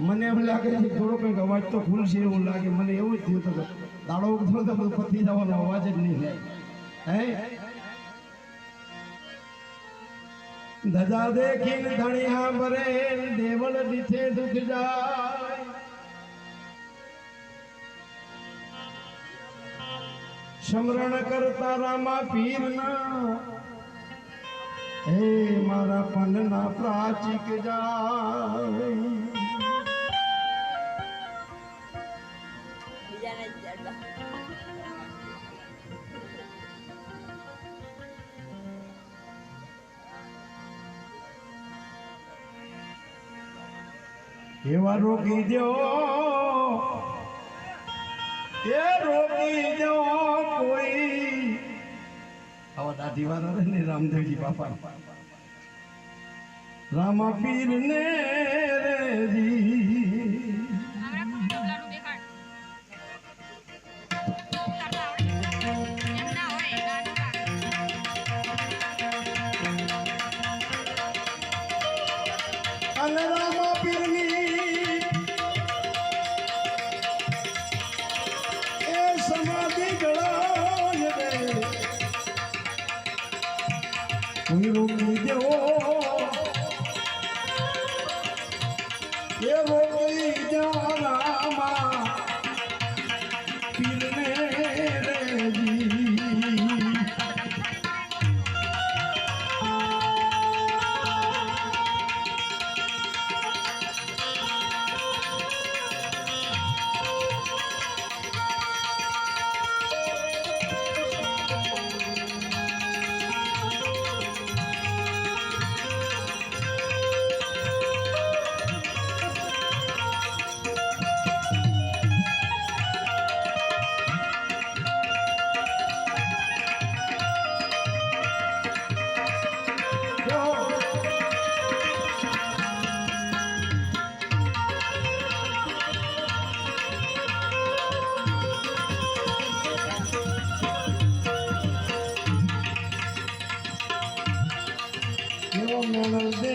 મને એમ લાગે છે થોડો કંઈક અવાજ તો ખુલશે એવું લાગે. મને એવું જ થયું હતું દાડો ઉગતો તો બધું પતી જવાનો અવાજ જ નહીં થાય. હે? ધજા દેખીને ધણિયા ભરે, દેવળ દીઠે દુખ જાય. સમરણ કરતા રામા પીરના. હે મારા પનના પ્રાચિક જાય. એવા રોકી દો એ રોકી દો કોઈ. આવા દાઢી વાળા ને રામદેવજી બાપા રામા પીર ને રેજી અને રામા કોઈ રોકી કેવો મેળલ દે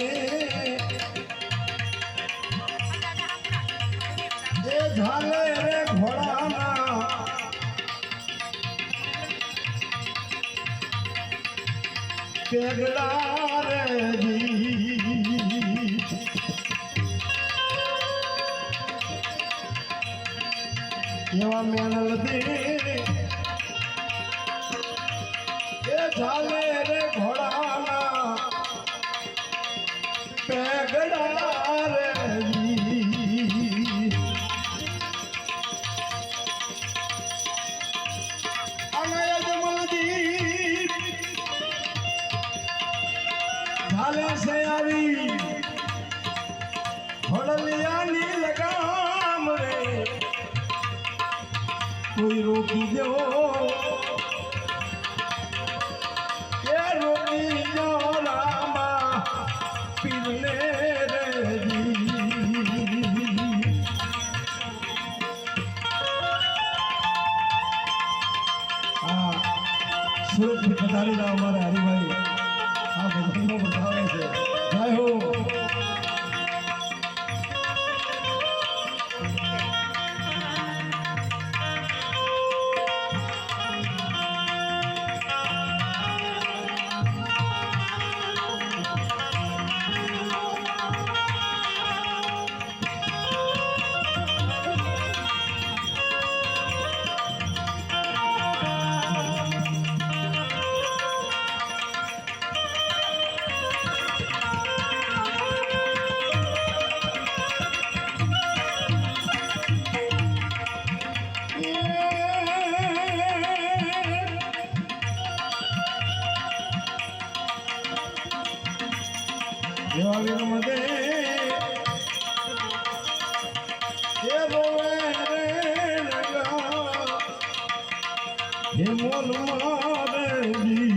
એ ઝાલે રે ઘોડાના दे રે કોઈ રોકી દો. એ રોકી દો રામા પીરને સુરતથી પધારેલા અમારા હરિભાઈ. આ બધા બતાવે છે. હે મોલ મારે જી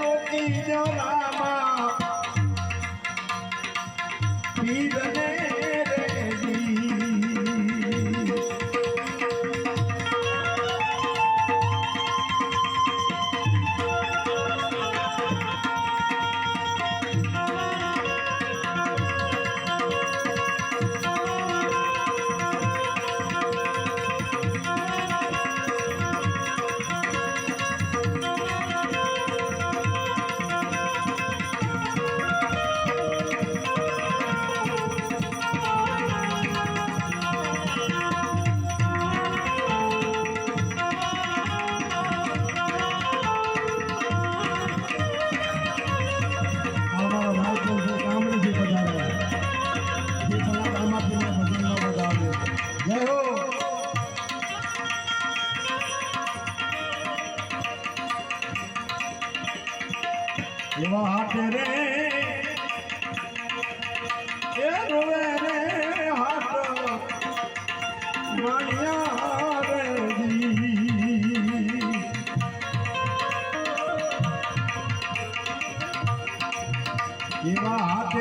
રોકી રામા. પીર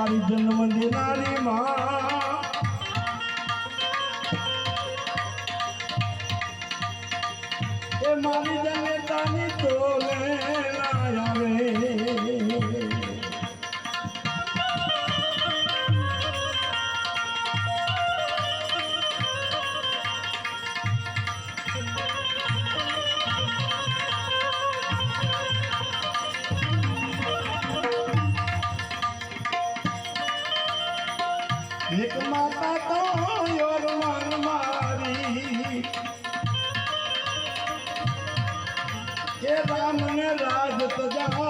મારી જન્મદિનાની માં એક માતા તો યોર મારી કે રામ ને રાજ સજાવે.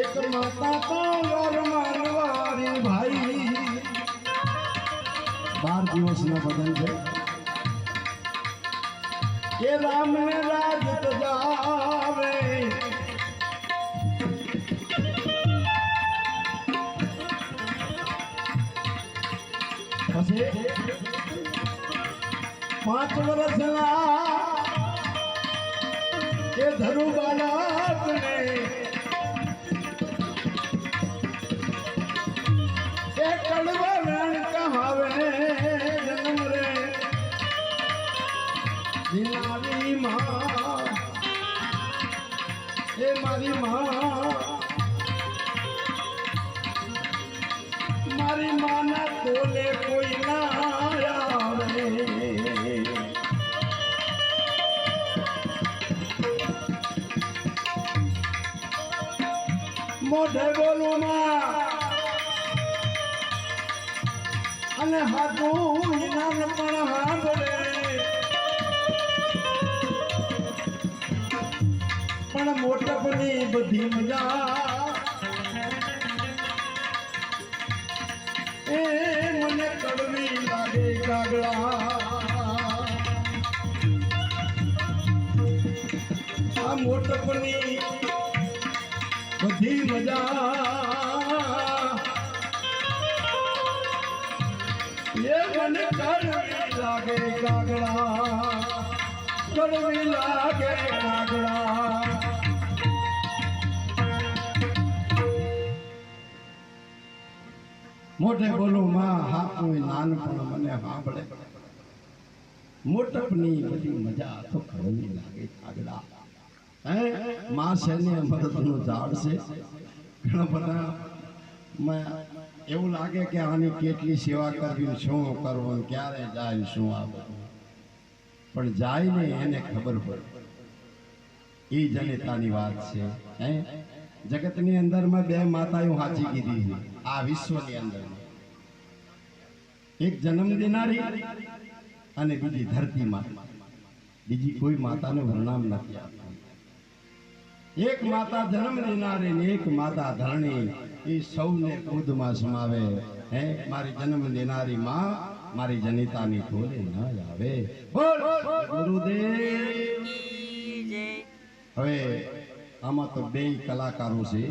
એક માતા તો યોર મારવારી ભાઈ. બાર દિવસના બદલ છે. તજાવે પછી પાંચ વર્ષના એ ધરુ માં. અને હાથું નાન પણ સાંભળે પણ મોટપની બધી મજા. એ મને કડવી લાગે કાગડા આ મોટપની બધી મજા. એ મને કડવી લાગે કાગડા. કડવી લાગે કાગડા. મોઢે બોલું, માં હાથું નાનપણ મને સાંભળે. મોટપની બધી મજા તો કડવી લાગે કાગડા. માં છે ને અમૃતનું ઝાડ છે. ઘણા બધા એવું લાગે કે આની કેટલી સેવા કરવી શું કરવું, ક્યારે જાય, શું આવે પણ જાય ને એને ખબર પડે. એ જનિતાની વાત છે. હે? જગતની અંદરમાં બે માતાઓ સાચી કીધી આ વિશ્વની અંદર એક જન્મ દેનારી અને બીજી ધરતી માતા બીજી કોઈ માતાનું વર્ણામ નથી આપતું. એક માતા ધર્મ લેનારી ને એક માતા ધરણી. એ સૌને કુદમાં સમાવે. હે મારી જન્મ લેનારી માં મારી જનિતાની તોલે ન આવે બોલ ગુરુદેવ હવે આમાં તો બે કલાકારો છે.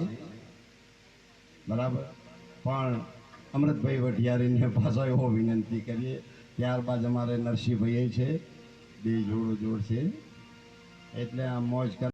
બરાબર? પણ અમૃતભાઈ વઢિયારીને પાછો એવો વિનંતી કરીએ. ત્યારબાદ અમારે નરસિંહભાઈ છે. બે જોડો જોડ છે એટલે આ મોજ કર